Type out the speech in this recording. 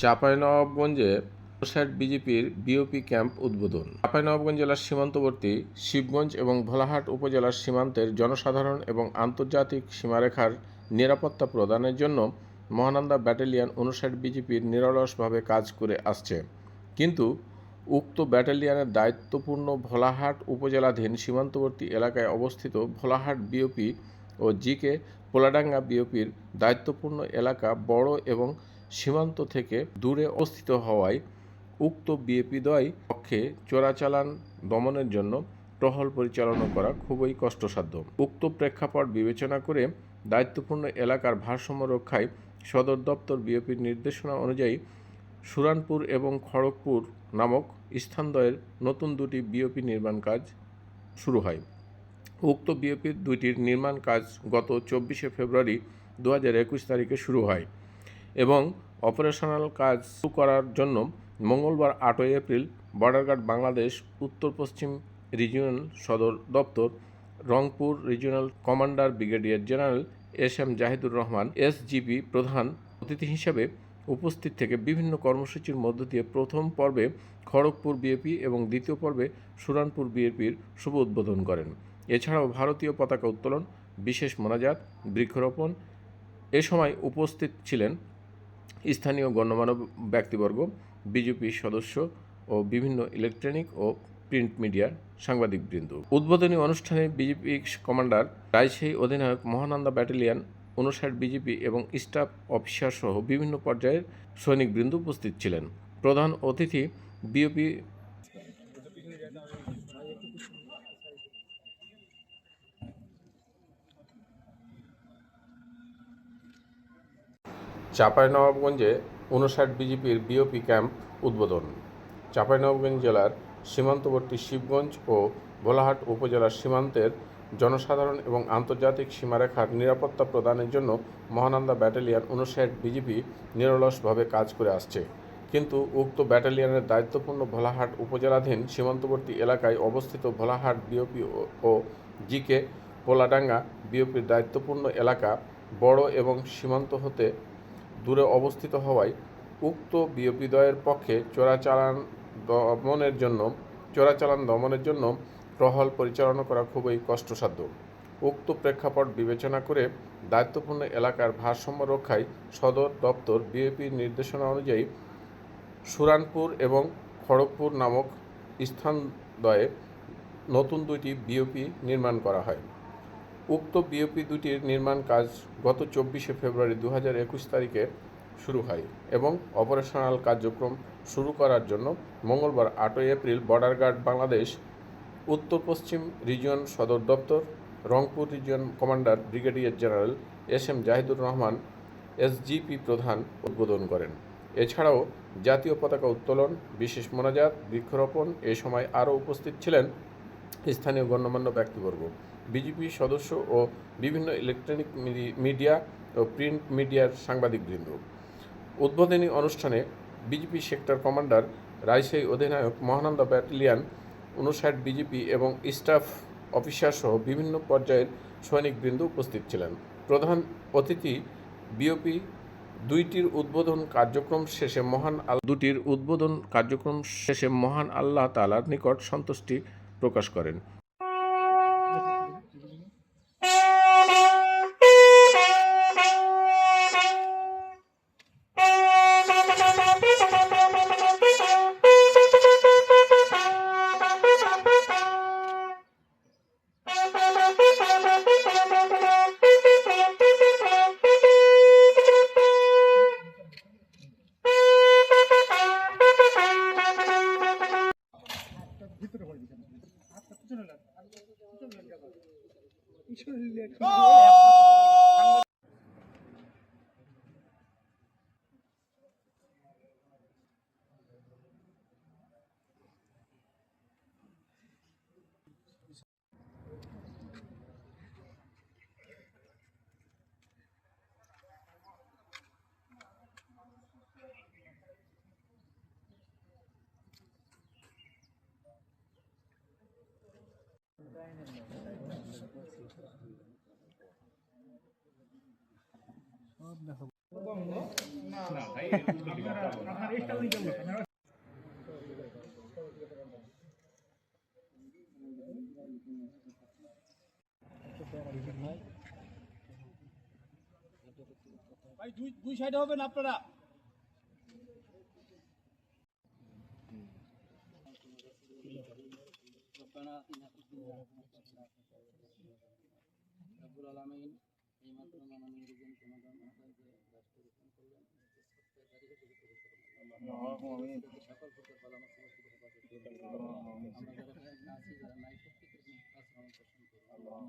চাঁপাইনবাবগঞ্জে ষাট বিজেপির BOP camp উদ্বোধন। চাঁপাইনবাবগঞ্জ জেলার সীমান্তবর্তী শিবগঞ্জ এবং ভোলাহাট উপজেলার সীমান্তের জনসাধারণ এবং আন্তর্জাতিক সীমারেখার নিরাপত্তা প্রদানের জন্য মহানন্দা ব্যাটালিয়ন উনষাট বিজেপির নিরলসভাবে কাজ করে আসছে। কিন্তু উক্ত ব্যাটালিয়নের দায়িত্বপূর্ণ ভোলাহাট উপজেলাধীন সীমান্তবর্তী এলাকায় অবস্থিত ভোলাহাট বিওপি ও জিকে পোলাডাঙ্গা বিওপির দায়িত্বপূর্ণ এলাকা বড় এবং সীমান্ত থেকে দূরে অবস্থিত হওয়ায় উক্ত বিএপি বিএপিদ্বয় পক্ষে চোরাচালান দমনের জন্য টহল পরিচালনা করা খুবই কষ্টসাধ্য। উক্ত প্রেক্ষাপট বিবেচনা করে দায়িত্বপূর্ণ এলাকার ভারসাম্য রক্ষায় সদর দপ্তর বিএপির নির্দেশনা অনুযায়ী সুরানপুর এবং খড়গপুর নামক স্থানদ্বয়ের নতুন দুটি বিওপি নির্মাণ কাজ শুরু হয়। উক্ত বিওপির দুইটির নির্মাণ কাজ গত চব্বিশে ফেব্রুয়ারি দু হাজার একুশ তারিখে শুরু হয়। এবং অপারেশনাল কাজ শুরু করার জন্য মঙ্গলবার আটই এপ্রিল বর্ডার গার্ড বাংলাদেশ উত্তর পশ্চিম রিজিয়নাল সদর দপ্তর, Rangpur regional commander brigadier general S M Zahidur Rahman, SGP প্রধান অতিথি হিসেবে উপস্থিত থেকে বিভিন্ন কর্মসূচির মধ্য দিয়ে প্রথম পর্বে খড়গপুর বিএপি এবং দ্বিতীয় পর্বে সুরানপুর বিএপির শুভ উদ্বোধন করেন। এছাড়াও ভারতীয় পতাকা উত্তোলন, বিশেষ মোনাজাত, বৃক্ষরোপণ, এ সময় উপস্থিত ছিলেন স্থানীয় গণ্যমান্য ব্যক্তিবর্গ, বিজেপি সদস্য ও বিভিন্ন ইলেকট্রনিক ও প্রিন্ট মিডিয়ার সাংবাদিকবৃন্দ। উদ্বোধনী অনুষ্ঠানে বিজেপি কমান্ডার, রাজশাহী অধিনায়ক মহানন্দা ব্যাটালিয়ন অনুষাট বিজেপি এবং স্টাফ অফিসার সহ বিভিন্ন পর্যায়ের সৈনিকবৃন্দ উপস্থিত ছিলেন। প্রধান অতিথি বিওপি চাঁপাইনবাবগঞ্জে উনষাট বিজেপির বিওপি ক্যাম্প উদ্বোধন। চাঁপাইনবাবগঞ্জ জেলার সীমান্তবর্তী শিবগঞ্জ ও ভোলাহাট উপজেলার সীমান্তের জনসাধারণ এবং আন্তর্জাতিক সীমারেখার নিরাপত্তা প্রদানের জন্য মহানন্দা ব্যাটালিয়ন উনষাট বিজেপি নিরলসভাবে কাজ করে আসছে। কিন্তু উক্ত ব্যাটালিয়নের দায়িত্বপূর্ণ ভোলাহাট উপজেলাধীন সীমান্তবর্তী এলাকায় অবস্থিত ভোলাহাট বিওপি ও জিকে পোলাডাঙ্গা বিওপির দায়িত্বপূর্ণ এলাকা বড় এবং সীমান্ত হতে দূরে অবস্থিত হওয়ায় উক্ত বিওপিদ্বয়ের পক্ষে চোরাচালান দমনের জন্য, চোরাচালান দমনের জন্য টহল পরিচালনা করা খুবই কষ্টসাধ্য। উক্ত প্রেক্ষাপট বিবেচনা করে দায়িত্বপূর্ণ এলাকার ভারসাম্য রক্ষায় সদর দপ্তর বিএপির নির্দেশনা অনুযায়ী সুরানপুর এবং খড়গপুর নামক স্থানদ্বয়ে নতুন দুইটি বিওপি নির্মাণ করা হয়। উক্ত বিওপি দুটির নির্মাণ কাজ গত চব্বিশে ফেব্রুয়ারি দু হাজার একুশ তারিখে শুরু হয় এবং অপারেশনাল কার্যক্রম শুরু করার জন্য মঙ্গলবার আটই এপ্রিল বর্ডার গার্ড বাংলাদেশ, উত্তর পশ্চিম রিজিয়ন সদর দপ্তর, Rangpur region commander brigadier general S M Zahidur Rahman SGP প্রধান উদ্বোধন করেন। এছাড়াও জাতীয় পতাকা উত্তোলন, বিশেষ মোনাজাত, বৃক্ষরোপণ, এ সময় আরও উপস্থিত ছিলেন স্থানীয় গণ্যমান্য ব্যক্তিবর্গ। বিজেপি সদস্য ও বিভিন্ন ইলেকট্রনিক মিডি- মিডিয়া ও প্রিন্ট মিডিয়ার সাংবাদিকবৃন্দ। উদ্বোধনী অনুষ্ঠানে বিজেপি সেক্টর কমান্ডার রাজশাহী অধিনায়ক মহানন্দা ব্যাটালিয়ন, উনষাট বিজেপি এবং স্টাফ অফিসার সহ বিভিন্ন পর্যায়ের সৈনিকবৃন্দ উপস্থিত ছিলেন। প্রধান অতিথি বিওপি দুইটির উদ্বোধন কার্যক্রম শেষে মহান আল দুটির উদ্বোধন কার্যক্রম শেষে মহান আল্লাহ তালার নিকট সন্তুষ্টি প্রকাশ করেন। শরীরে Thank you. ভাই দুই দুই সাইডে হবেন আপনারা? রব্বুল আলামিন এই মাত্র মাননীয় রুজন সমাধান মাথায় যে রাষ্ট্র রোপণ করলেন। সপ্তাহে তারিখে সকল প্রকার বালা মাসিলা শুধু হেফাজত করুন। আমরা যারা আছি যারা নাই প্রত্যেকের কাছে আমার সাল্লাল্লাহু